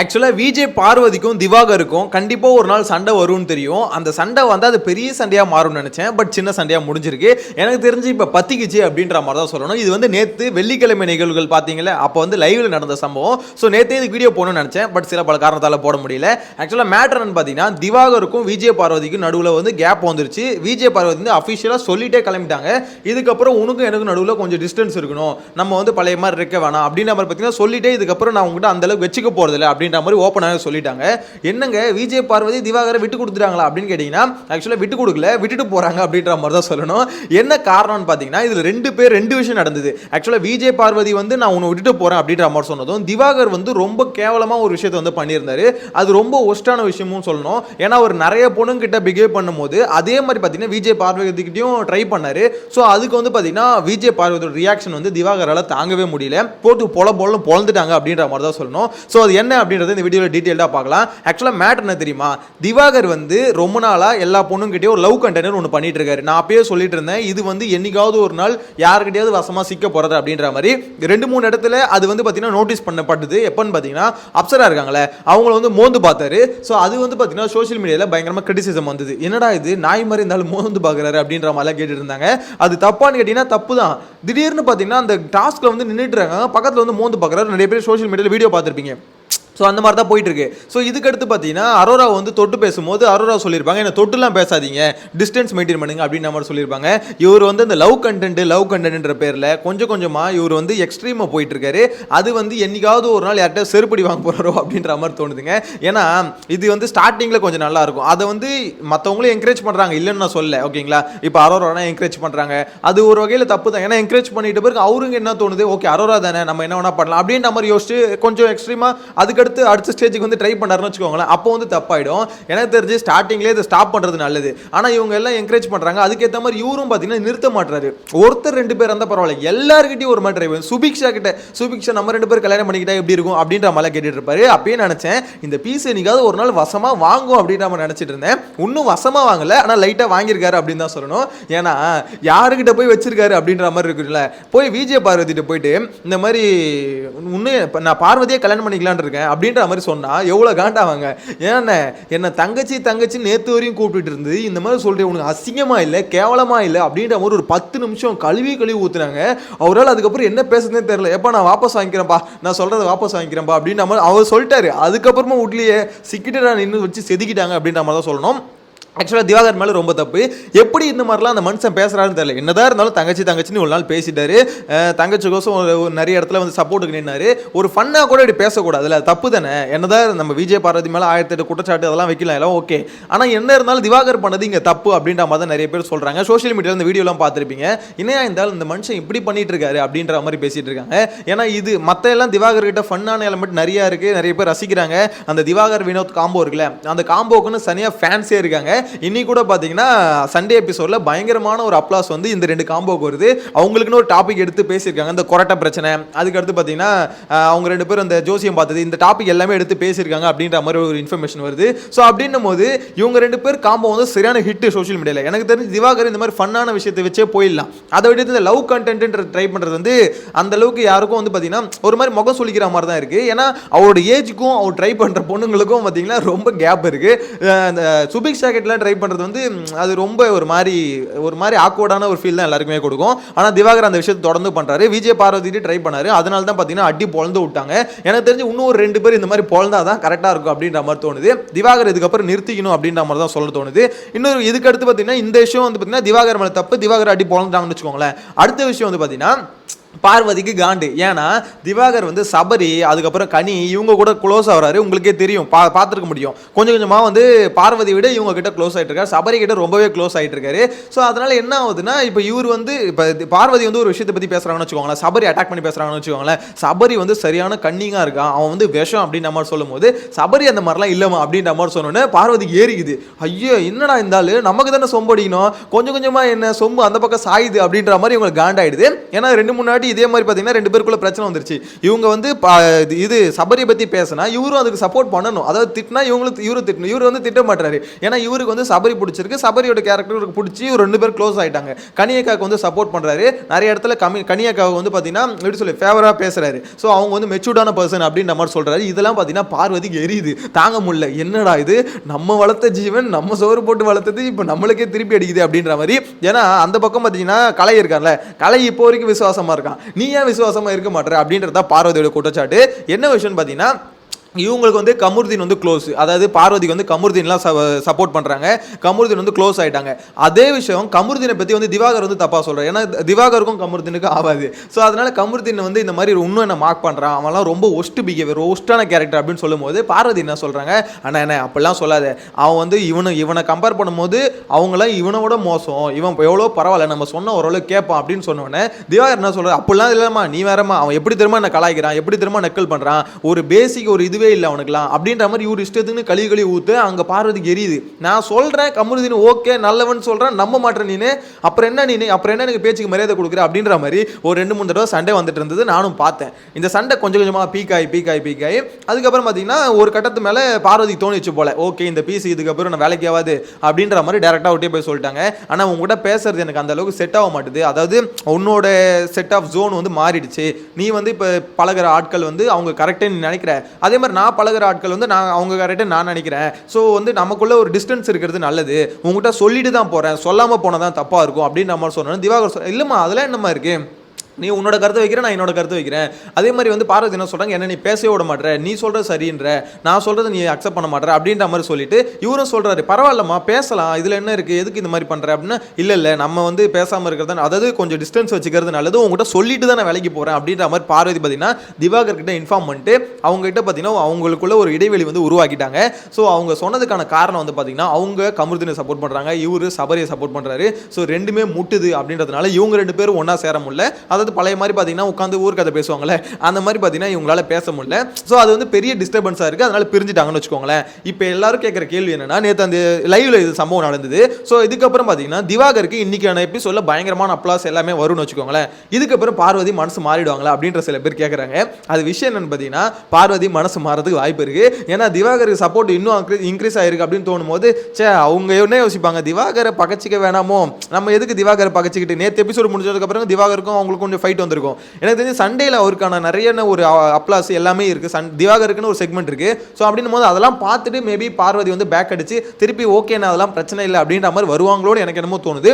ஆக்சுவலாக விஜய் பார்வதிக்கும் திவாகருக்கும் கண்டிப்பாக ஒரு நாள் சண்டை வரும்னு தெரியும். அந்த சண்டை வந்து அது பெரிய சண்டையாக மாறும்னு நினச்சேன். பட் சின்ன சண்டையாக முடிஞ்சிருக்கு. எனக்கு தெரிஞ்சு இப்போ பத்திக்குச்சு அப்படின்ற மாதிரி தான் சொல்லணும். இது வந்து நேற்று வெள்ளிக்கிழமை நிகழ்வுகள் பார்த்தீங்களா அப்போ வந்து லைவில் நடந்த சம்பவம். ஸோ நேற்றே இது வீடியோ போகணும்னு நினச்சேன். பட் சில பல காரணத்தால் போட முடியல. ஆக்சுவலாக மேட்டர்னு பார்த்தீங்கன்னா திவாகருக்கும் விஜய் பார்வதிக்கும் நடுவில் வந்து கேப் வந்துருச்சு. விஜய் பார்வதி வந்து அஃபிஷியலாக சொல்லிட்டே கிளம்பிட்டாங்க. இதுக்கப்புறம் உனக்கும் எனக்கும் நடுவில் கொஞ்சம் டிஸ்டன்ஸ் இருக்கணும். நம்ம வந்து பழைய மாதிரி இருக்க வேணாம். அப்படின்ற மாதிரி பார்த்தீங்கன்னா சொல்லிட்டே இதுக்கப்புறம் நான் உங்கள்கிட்ட அந்தளவுக்கு வச்சுக்க போகிறதில்ல அப்படின்ற மாதிரி ஓப்பனாக சொல்லிட்டாங்க. என்னங்க விஜய் பார்வதி திவாகரை விட்டு கொடுத்துட்டாங்களா அப்படின்னு கேட்டிங்கன்னா ஆக்சுவலாக விட்டு கொடுக்கல விட்டுட்டு போறாங்க அப்படின்ற மாதிரி தான் சொல்லணும். என்ன காரணம்னு பார்த்தீங்கன்னா இதில் ரெண்டு பேர் ரெண்டு விஷயம் நடந்தது. ஆக்சுவலாக விஜய் பார்வதி வந்து நான் உன்னை விட்டுட்டு போறேன் அப்படின்ற மாதிரி சொன்னதும் திவாகர் வந்து ரொம்ப கேவலமாக ஒரு விஷயத்தை வந்து பண்ணியிருந்தாரு. அது ரொம்ப ஒஸ்டான விஷயமும் சொல்லணும். ஏன்னா அவர் நிறைய பொண்ணுங்கிட்ட பிஹேவ் பண்ணும்போது அதே மாதிரி பார்த்தீங்கன்னா விஜய் பார்வதிக்கிட்டையும் ட்ரை பண்ணாரு. ஸோ அதுக்கு வந்து பார்த்தீங்கன்னா விஜய் பார்வதியோட ரியாக்ஷன் வந்து திவாகரால் தாங்கவே முடியல. போட்டு பொல பொலம் பொழந்துட்டாங்க அப்படின்ற மாதிரி தான் சொல்லணும். ஸோ அது என்ன அப்படின்றத இந்த வீடியோவில் டீட்டெயிலாக பார்க்கலாம். ஆக்சுவலாக மேட்டர் என்ன தெரியுமா? திவாகர் வந்து ரொம்ப நாளாக எல்லா பொண்ணுங்கிட்டயும் ஒரு லவ் கண்டெய்னர் ஒன்று பண்ணிட்டு இருக்காரு நான் அப்பயே சொல்லிட்டு இருந்தேன் இது வந்து என்னைக்காவது ஒரு நாள் யாருக்கிட்டையாவது வசமாக சிக்க போகிறது அப்படின்ற மாதிரி. ரெண்டு மூணு இடத்துல அது வந்து பார்த்தீங்கன்னா நோட்டீஸ் பண்ணப்பட்டது. எப்போன்னு பார்த்தீங்கன்னா அப்சரா இருக்காங்களே அவங்கள வந்து மோந்து பார்த்தாரு. ஸோ அது வந்து பார்த்தீங்கன்னா சோஷியல் மீடியாவில் பயங்கரமாக கிரிட்டிசிசம் வந்தது. என்னடா இது? நாய் மாதிரி இருந்தாலும் மோந்து பார்க்குறாரு அப்படின்ற மாதிரிலாம் கேட்டுட்டு இருந்தாங்க அது தப்பான்னு கேட்டிங்கன்னா தப்பு தான் திடீர்னு பார்த்தீங்கன்னா அந்த டாஸ்கில் வந்து நின்றுட்டு இருக்காங்க. பக்கத்தில் வந்து மோந்து பார்க்குறாரு. நிறைய பேர் சோஷியல் மீடியாவில் வீடியோ பார்த்துருப்பீங்க. ஸோ அந்த மாதிரி தான் போயிட்டு இருக்கு ஸோ இதுக்கு அடுத்து பார்த்தீங்கன்னா அரோரா வந்து தொட்டு பேசும்போது அரோரா சொல்லியிருப்பாங்க. என்ன தொட்டுலாம் பேசாதீங்க. டிஸ்டன்ஸ் மெயின்டைன் பண்ணுங்க அப்படின்ற மாதிரி சொல்லியிருப்பாங்க. இவர் வந்து இந்த லவ் கண்டென்ட் லவ் கண்டென்ட்ன்ற பேரில் கொஞ்சம் கொஞ்சமாக இவர் வந்து எக்ஸ்ட்ரீமாக போயிட்டு இருக்காரு அது வந்து என்னைக்காவது ஒரு நாள் யார்கிட்ட செருப்படி வாங்க போகிறாரோ அப்படின்ற மாதிரி தோணுதுங்க. ஏன்னா இது வந்து ஸ்டார்டிங்கில் கொஞ்சம் நல்லா இருக்கும். அதை வந்து மற்றவங்களும் என்கரேஜ் பண்ணுறாங்க இல்லைன்னு நான் சொல்ல ஓகேங்களா? இப்போ அரோரானா என்கரேஜ் பண்ணுறாங்க அது ஒரு வகையில் தப்பு தான். ஏன்னா என்கரேஜ் பண்ணிட்டு பிறகு அவருங்க என்ன தோணுது? ஓகே அரோரா தானே. நம்ம என்ன வேணா பண்ணலாம் அப்படின்ற மாதிரி யோசிச்சு கொஞ்சம் எக்ஸ்ட்ரீமாக அதுக்கடுத்து அடுத்த ஸ்டேஜுக்கு வந்து ட்ரை பண்ணாருன்னு வச்சுக்கோங்களேன் அப்போ வந்து தப்பாயிடும். எனக்கு தெரிஞ்சு ஸ்டார்டிங்லேயே இதை ஸ்டாப் பண்ணுறது நல்லது. ஆனால் இவங்க எல்லாம் என்கரேஜ் பண்ணுறாங்க அதுக்கேற்ற மாதிரி இவரும் பார்த்தீங்கன்னா நிறுத்த மாட்டுறாரு ஒருத்தர் ரெண்டு பேர் இருந்தால் பரவாயில்ல. எல்லாருக்கிட்டையும் ஒரு மாதிரி ட்ரை பண்ணு சுபிக்ஷா கிட்ட சுபிக்ஷா நம்ம ரெண்டு பேர் கல்யாணம் பண்ணிக்கிட்டா எப்படி இருக்கும் அப்படின்ற மாதிரி கேட்டுட்டு இருப்பாரு அப்பயே நினச்சேன் இந்த பீஸ் என்னைக்காவது ஒரு நாள் வசமாக வாங்கும் அப்படின்ற மாதிரி நினச்சிட்டு இருந்தேன். இன்னும் வசமாக வாங்கலை. ஆனால் லைட்டாக வாங்கியிருக்காரு அப்படின்னு தான் சொல்லணும். ஏன்னா யாருக்கிட்ட போய் வச்சிருக்காரு அப்படின்ற மாதிரி இருக்குல்ல போய் விஜய பார்வதிட்ட போயிட்டு இந்த மாதிரி இன்னும் நான் பார்வதியே கல்யாணம் பண்ணிக்கலான் இருக்கேன். அப்படின்ற மாதிரி சொன்னால் எவ்வளோ காண்டாவாங்க ஏன்னா என்ன தங்கச்சி தங்கச்சி நேற்று வரையும் கூப்பிட்டுட்டு இருந்து இந்த மாதிரி சொல்கிறேன் உனக்கு அசிங்கமாக இல்லை கேவலமாக இல்லை அப்படின்ற மாதிரி ஒரு பத்து நிமிஷம் கழுவி கழுவி ஊற்றுனாங்க அவரால் அதுக்கப்புறம் என்ன பேசுறதுனே தெரியல. எப்போ நான் வாபஸ் வாங்கிக்கிறேன்ப்பா நான் சொல்கிறத வாபஸ் வாங்கிக்கிறேன்ப்பா அப்படின்ற மாதிரி அவர் சொல்லிட்டாரு. அதுக்கப்புறமா வீட்லேயே சிக்கிட்டு நான் நின்று வச்சு செதுக்கிட்டாங்க அப்படின்ற மாதிரி தான் சொல்லணும். ஆக்சுவலாக திவாகர் மேலே ரொம்ப தப்பு. எப்படி இந்த மாதிரிலாம் அந்த மனுஷன் பேசுறாருன்னு தெரியல. என்னதான் இருந்தாலும் தங்கச்சி தங்கச்சின்னு ஒரு நாள் பேசிட்டாரு. தங்கச்சிக்கோசம் ஒரு நிறைய இடத்துல வந்து சப்போர்ட்டுக்கு நின்னாரு. ஒரு ஃபன்னாக கூட இப்படி பேசக்கூடாது. இல்லை தப்பு தானே? என்னதான் நம்ம விஜய் பார்வதி மேலே ஆயிரத்தி எட்டு குற்றச்சாட்டு அதெல்லாம் வைக்கலாம் எல்லாம் ஓகே ஆனால் என்ன இருந்தாலும் திவாகர் பண்ணது இங்கே தப்பு அப்படின்ற மாதிரி தான் நிறைய பேர் சொல்கிறாங்க சோஷியல் மீடியாவில் இந்த வீடியோலாம் பார்த்துருப்பீங்க. இணையா இருந்தாலும் இந்த மனுஷன் இப்படி பண்ணிட்டு இருக்காரு அப்படின்ற மாதிரி பேசிட்டு இருக்காங்க. ஏன்னா இது மற்ற எல்லாம் திவாகர் கிட்ட ஃபன்னான எலமெண்ட் நிறையா இருக்குது நிறைய பேர் ரசிக்கிறாங்க. அந்த திவாகர் வினோத் காம்போ இருக்குல்ல அந்த காம்போக்குன்னு தனியாக ஃபேன்ஸே இருக்காங்க. இன்னி கூட பார்த்தீங்கன்னா சண்டே எபிசோடில் பயங்கரமான ஒரு அப்ளாஸ் வந்து இந்த ரெண்டு காம்போக்கு வருது. அவங்களுக்குன்னு ஒரு டாபிக் எடுத்து பேசியிருக்காங்க. இந்த கொரட்டை பிரச்சனை அதுக்கு அடுத்து பார்த்தீங்கன்னா அவங்க ரெண்டு பேரும் அந்த ஜோசியம் பார்த்தது இந்த டாபிக் எல்லாமே எடுத்து பேசியிருக்காங்க அப்படின்ற மாதிரி ஒரு இன்ஃபர்மேஷன் வருது. ஸோ அப்படின்னும் போது இவங்க ரெண்டு பேர் காம்போ வந்து சரியான ஹிட் சோஷியல் மீடியாவில் எனக்கு தெரிஞ்சு திவாகர் இந்த மாதிரி ஃபன்னான விஷயத்தை வச்சே போயிடலாம். அதை விட இந்த லவ் கண்டென்ட்ன்ற ட்ரை பண்ணுறது வந்து அந்த அளவுக்கு யாருக்கும் வந்து பார்த்தீங்கன்னா ஒரு மாதிரி முகம் சொல்லிக்கிற மாதிரி தான் இருக்குது ஏன்னா அவரோட ஏஜுக்கும் அவர் ட்ரை பண்ணுற பொண்ணுங்களுக்கும் பார்த்தீங்கன்னா ரொம்ப கேப் இருக்குது அந்த சுபிக் ஷாக்கெட்லாம் ட்ரை பண்ணுறது வந்து அது ரொம்ப ஒரு மாதிரி ஒரு மாதிரி ஆக்வர்டான ஒரு ஃபீல் தான் எல்லாருக்குமே கொடுக்கும். ஆனால் திவாகர் அந்த விஷயத்தை தொடர்ந்து பண்ணுறாரு விஜய் பார்வதிட்டு ட்ரை பண்ணார். அதனால தான் பார்த்தீங்கன்னா அடி பொழந்து விட்டாங்க. எனக்கு தெரிஞ்சு இன்னும் ஒரு ரெண்டு பேர் இந்த மாதிரி பொழந்தா தான் கரெக்டாக இருக்கும் அப்படின்ற மாதிரி தோணுது. திவாகர் இதுக்கப்புறம் நிறுத்திக்கணும் அப்படின்ற மாதிரி தான் சொல்ல தோணுது. இன்னொரு இதுக்கடுத்து பார்த்தீங்கன்னா இந்த விஷயம் வந்து பார்த்தீங்கன்னா திவாகர் மேலே தப்பு. திவாகர் அடி பொழந்துட்டாங்கன்னு வச்சுக்கோங்களேன். அடுத்த விஷயம் வந்து பார்த்தீங்கன்னா பார்வதிக்கு காண்டு. ஏன்னா திவாகர் வந்து சபரி அதுக்கப்புறம் கனி இவங்க கூட க்ளோஸ் ஆகிறாரு. உங்களுக்கே தெரியும். பா பார்த்துருக்க முடியும். கொஞ்சம் கொஞ்சமாக வந்து பார்வதி விட இவங்க கிட்ட க்ளோஸ் ஆகிட்டு இருக்காரு. சபரி கிட்ட ரொம்பவே க்ளோஸ் ஆகிட்டு இருக்காரு. ஸோ அதனால என்ன ஆகுதுன்னா இப்போ இவர் வந்து இப்போ பார்வதி வந்து ஒரு விஷயத்தை பற்றி பேசுகிறாங்கன்னு வச்சுக்கோங்களேன். சபரி அட்டாக் பண்ணி பேசுகிறாங்கன்னு வச்சுக்கோங்களேன். சபரி வந்து சரியான கன்னிங்காக இருக்கான். அவன் வந்து விஷம் அப்படின்ற மாதிரி சொல்லும்போது சபரி அந்த மாதிரிலாம் இல்லைமா அப்படின்ற மாதிரி சொன்னோன்னே பார்வதிக்கு ஏறிக்குது. ஐயோ என்னடா இருந்தாலும் நமக்கு தானே சொம்பு அடிக்கணும். கொஞ்சம் கொஞ்சமாக என்ன சொம்பு அந்த பக்கம் சாயுது அப்படின்ற மாதிரி இவங்களுக்கு காண்டாயிடுது. ஏன்னா ரெண்டு மூணு வாட்டி இதே மாதிரி பார்த்தீங்கன்னா ரெண்டு பேருக்குள்ள பிரச்சனை வந்துருச்சு. இவங்க வந்து பா- இது- இது சபரியை பற்றி பேசினா இவரும் அதுக்கு சப்போர்ட் பண்ணணும். அதாவது திட்டினா இவங்களுக்கு இவரும் திட்டணும். இவர் வந்து திட்ட மாட்டாரு. ஏன்னா இவருக்கு வந்து சபரி பிடிச்சிருக்கு. சபரியோட கேரக்டருக்கு பிடிச்சி இவர் ரெண்டு பேரும் க்ளோஸ் ஆயிட்டாங்க. கனியக்காவுக்கு வந்து சப்போர்ட் பண்ணுறாரு நிறைய இடத்துல கமி கனியக்காவுக்கு வந்து பார்த்தீங்கன்னா எப்படி சொல்லி ஃபேவராக பேசுகிறாரு ஸோ அவங்க வந்து மெச்சூர்டான பர்சன் அப்படின்ற மாதிரி சொல்கிறாரு இதெல்லாம் பார்த்தீங்கன்னா பார்வதிக்கு எரியுது. தாங்க முடியல. என்னடா இது? நம்ம வளர்த்த ஜீவன் நம்ம சோறு போட்டு வளர்த்தது இப்போ நம்மளுக்கே திருப்பி அடிக்குது அப்படின்ற மாதிரி. ஏன்னா அந்த பக்கம் பார்த்தீங்கன்னா கலை இருக்கார்ல. கலை இப்போ வரைக்கும் விசுவாசமாக இருக்கான். நீ ஏன் விசுவாசமா இருக்க மாட்டேற? அப்படின்றத பார்வதியோட குற்றச்சாட்டு. என்ன விஷயம்னு பார்த்தீங்கன்னா இவங்களுக்கு வந்து கமுர்தீன் வந்து க்ளோஸ் அதாவது பார்வதிக்கு வந்து கமுர்தீன்லாம் சப்போர்ட் பண்ணுறாங்க கமுர்தீன் வந்து க்ளோஸ் ஆகிட்டாங்க அதே விஷயம் கமுர்தீனை பற்றி வந்து திவாகர் வந்து தப்பாக சொல்கிறார் ஏன்னா திவாகருக்கும் கமுர்தீனுக்கும் ஆகாது ஸோ அதனால் கமுர்தீன் வந்து இந்த மாதிரி இன்னும் என்ன மார்க் பண்ணுறான் அவன்லாம் ரொம்ப ஒஸ்ட் பிஹேவியர் ஒஸ்ட்டான கேரக்டர் அப்படின்னு சொல்லும்போது பார்வதி என்ன சொல்கிறாங்க ஆனால் என்ன அப்படிலாம் சொல்லாத. அவன் வந்து இவனை இவனை கம்பேர் பண்ணும்போது அவங்களாம் இவனோட மோசம். இவன் எவ்வளோ பரவாயில்ல நம்ம சொன்ன ஓரளவு கேட்பான் அப்படின்னு சொன்னோடனே திவாகர் என்ன சொல்கிறார் அப்படிலாம் இல்லைம்மா நீ வேறம்மா. அவன் எப்படி திரும்ப என்ன கலாய்க்கிறான்? எப்படி திரும்ப நக்கல் பண்ணுறான் ஒரு பேசிக் ஒரு இது இதுவே இல்லை அவனுக்குலாம் அப்படின்ற மாதிரி இவர் இஷ்டத்துக்குன்னு கழுவி கழுவி ஊற்று அங்கே பார்வதிக்கு எரியுது. நான் சொல்கிறேன் கமருதீன் ஓகே நல்லவன் சொல்கிறேன் நம்ப மாட்டேன் நீனு. அப்புறம் என்ன நீ அப்புறம் என்ன எனக்கு பேச்சுக்கு மரியாதை கொடுக்குற? அப்படின்ற மாதிரி ஒரு ரெண்டு மூணு தடவை சண்டை வந்துட்டு இருந்தது நானும் பார்த்தேன். இந்த சண்டை கொஞ்சம் கொஞ்சமாக பீக்காய் பீக்காய் பீக்காய் அதுக்கப்புறம் பார்த்தீங்கன்னா ஒரு கட்டத்து மேலே பார்வதி தோணிச்சு போல. ஓகே இந்த பிசி இதுக்கப்புறம் நான் வேலைக்கு ஆகாது. அப்படின்ற மாதிரி டேரெக்டாக ஒட்டியே போய் சொல்லிட்டாங்க. ஆனால் உங்ககிட்ட பேசுறது எனக்கு அந்த அளவுக்கு செட் ஆக மாட்டுது. அதாவது உன்னோட செட் ஆஃப் ஜோன் வந்து மாறிடுச்சு. நீ வந்து இப்போ பழகுற ஆட்கள் வந்து அவங்க கரெக்டாக நீ நினைக்கிற. அதே மாதிரி நான் பழகுற ஆட்கள் வந்து நான் அவங்க கரெக்டாக நான் நினைக்கிறேன். ஸோ வந்து நமக்குள்ளே ஒரு டிஸ்டன்ஸ் இருக்கிறது நல்லது. உங்ககிட்ட சொல்லிட்டு தான் போகிறேன் சொல்லாமல் போனால் தான் தப்பாக இருக்கும் அப்படின்னு நம்ம சொன்னோம் திவாகர் சொல் இல்லைம்மா அதெல்லாம் என்னம்மா இருக்குது நீ உன்னோட கருத்தை வைக்கிற நான் என்னோட கருத்தை வைக்கிறேன். அதே மாதிரி வந்து பார்வதி என்ன சொல்கிறாங்க என்ன நீ பேசவே விட மாட்டேற நீ சொல்கிறது சரின்ற. நான் சொல்கிறது நீ அக்செப்ட் பண்ண மாட்டேற அப்படின்ற மாதிரி சொல்லிட்டு இவரும் சொல்கிறாரு பரவாயில்லம்மா பேசலாம். இதில் என்ன இருக்குது எதுக்கு இந்த மாதிரி பண்ணுற அப்படின்னா. இல்லை இல்லை. நம்ம வந்து பேசாமல் இருக்கிறது அதாவது கொஞ்சம் டிஸ்டன்ஸ் வச்சுக்கிறது நல்லது. உங்ககிட்ட சொல்லிட்டு தான் நான் வேலைக்கு போகிறேன் அப்படின்ற மாதிரி பார்வதி பார்த்தீங்கன்னா திவாகர் கிட்ட இன்ஃபார்ம் பண்ணிட்டு அவங்ககிட்ட பார்த்தீங்கன்னா அவங்களுக்குள்ள ஒரு இடைவெளி வந்து உருவாக்கிட்டாங்க. ஸோ அவங்க சொன்னதுக்கான காரணம் வந்து பார்த்தீங்கன்னா அவங்க கமருதினை சப்போர்ட் பண்ணுறாங்க இவரு சபரியை சப்போர்ட் பண்ணுறாரு ஸோ ரெண்டுமே முட்டுது அப்படின்றதுனால இவங்க ரெண்டு பேரும் ஒன்றா சேர முடியல. அதாவது பழைய மாதிரி பார்த்தீங்கன்னா உட்காந்து ஊர் கதை அந்த மாதிரி பார்த்தீங்கன்னா இவங்களால பேச முடியல. ஸோ அது வந்து பெரிய டிஸ்டர்பன்ஸாக இருக்குது அதனால பிரிஞ்சுட்டாங்கன்னு வச்சுக்கோங்களேன். இப்போ எல்லாரும் கேட்குற கேள்வி என்னன்னா நேற்று அந்த லைவ்ல இது சம்பவம் நடந்தது. ஸோ இதுக்கப்புறம் பார்த்தீங்கன்னா திவாகருக்கு இன்னைக்கான எபிசோட்ல பயங்கரமான அப்ளாஸ் எல்லாமே வரும்னு வச்சுக்கோங்களேன். இதுக்கப்புறம் பார்வதி மனசு மாறிடுவாங்களா அப்படின்ற சில பேர் கேட்குறாங்க அது விஷயம் என்னன்னு பார்த்தீங்கன்னா பார்வதி மனசு மாறதுக்கு வாய்ப்பு இருக்கு. ஏன்னா திவாகருக்கு சப்போர்ட் இன்னும் இன்க்ரீஸ் ஆயிருக்கு அப்படின்னு தோணும் போது சே அவங்க என்ன யோசிப்பாங்க? திவாகரை பகச்சிக்க வேணாமோ? நம்ம எதுக்கு திவாகரை பகச்சிக்கிட்டு? நேற்று எபிசோடு முடிஞ்சதுக்கப்புறம் திவாகருக்கும் அவங்களுக்கும் கொஞ்சம் ஃபைட் வந்திருக்கும். எனக்கு தெரிஞ்சு சண்டேல அவருக்கான நிறைய ஒரு அப்ளாஸ் எல்லாமே இருக்கு. சன் திவாகருக்குன்னு ஒரு செக்மெண்ட் இருக்கு. ஸோ அப்படின்னும் போது அதெல்லாம் பார்த்துட்டு மேபி பார்வதி வந்து பேக் அடிச்சு திருப்பி ஓகேண்ணா அதெல்லாம் பிரச்சனை இல்லை அப்படின்ற மாதிரி வருவாங்களோன்னு எனக்கு என்னமோ தோணுது.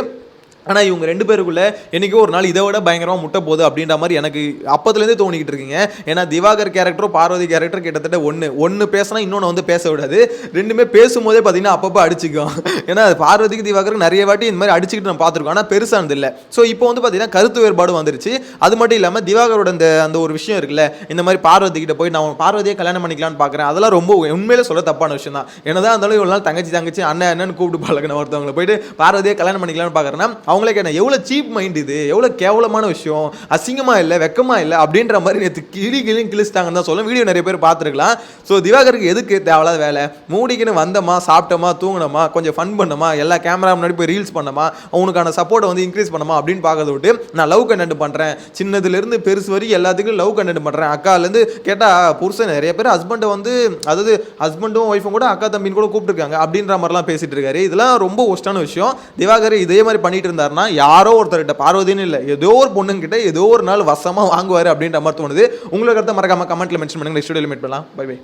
ஆனால் இவங்க ரெண்டு பேருக்குள்ளே என்றைக்கோ ஒரு நாள் இதை விட பயங்கரமாக முட்டை போகுது அப்படின்ற மாதிரி எனக்கு அப்போதுலேருந்தே தோணிக்கிட்டு இருக்கீங்க. ஏன்னா திவாகர் கேரக்டரும் பார்வதி கேரக்டர் கிட்டத்தட்ட ஒன்று ஒன்று பேசினா இன்னொன்று வந்து பேச விடாது. ரெண்டுமே பேசும்போதே பார்த்தீங்கன்னா அப்பப்போ அடிச்சுக்கும். ஏன்னா பார்வதிக்கு திவாகருக்கு நிறைய வாட்டி இந்த மாதிரி அடிச்சுக்கிட்டு நம்ம பார்த்துருக்கோம். ஆனால் பெருசானது இல்லை. ஸோ இப்போ வந்து பார்த்தீங்கன்னா கருத்து வேறுபாடு வந்துருச்சு. அது மட்டும் இல்லாமல் திவாகரோட அந்த அந்த ஒரு விஷயம் இருக்குல்ல இந்த மாதிரி பார்வதி கிட்ட போய் நான் பார்வதியை கல்யாணம் பண்ணிக்கலாம்னு பார்க்குறேன் அதெல்லாம் ரொம்ப உண்மையிலே சொல்ல தப்பான விஷயம் தான். என்னதான் இருந்தாலும் இவ்வளோ நாள் தங்கச்சி தங்கச்சி அண்ணன் அண்ணன் கூப்பிட்டு பழகின ஒருத்தவங்களை போயிட்டு பார்வதியை கல்யாணம் பண்ணிக்கலாம்னு பார்க்குறேன்னா அவங்களே கேட்டேன் எவ்வளோ சீப் மைண்ட் இது? எவ்வளோ கேவலமான விஷயம்? அசிங்கமாக இல்லை? வெக்கமாக இல்லை? அப்படின்ற மாதிரி நேற்று கிளி கிளியும் கிழிச்சிட்டாங்கன்னு தான் சொல்ல வீடியோ நிறைய பேர் பார்த்துருக்கலாம். ஸோ திவாகருக்கு எதுக்கு தேவையில்லாத வேலை? மூடிக்கின்னு வந்தோமா சாப்பிட்டோமா தூங்கினோமா கொஞ்சம் ஃபன் பண்ணோமா எல்லா கேமரா முன்னாடி போய் ரீல்ஸ் பண்ணோமா அவனுக்கான சப்போர்ட்டை வந்து இன்க்ரீஸ் பண்ணோமா அப்படின்னு பார்க்கறத விட்டு நான் லவ் கண்டென்ட் பண்ணுறேன் சின்னதுலேருந்து பெருசு வரைக்கும் எல்லாத்துக்கும் லவ் கண்டென்ட் பண்ணுறேன் அக்காலேருந்து கேட்டால் புருஷன் நிறைய பேர் ஹஸ்பண்டை வந்து அதாவது ஹஸ்பண்டும் ஒய்ஃபும் கூட அக்கா தம்பின்னு கூட கூப்பிட்டுருக்காங்க. அப்படின்ற மாதிரிலாம் பேசிகிட்டு இருக்காரு. இதெல்லாம் ரொம்ப ஒஸ்டான விஷயம். திவாகர் இதே மாதிரி பண்ணிட்டு இருந்தாருன்னா யாரோ ஒருத்தர்கிட்ட பார்வதின்னு இல்லை ஏதோ ஒரு பொண்ணுங்கிட்ட ஏதோ ஒரு நாள் வசமாக வாங்குவார் அப்படின்ற மாதிரி தோணுது. உங்களுக்கு கருத்தை மறக்காம கமெண்ட்ல மென்ஷன் பண்ணுங்க. ஸ்டுடியோவில் மீட் பண்ணலாம். Bye by